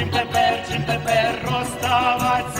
чим тепер, чим тепер розставаться.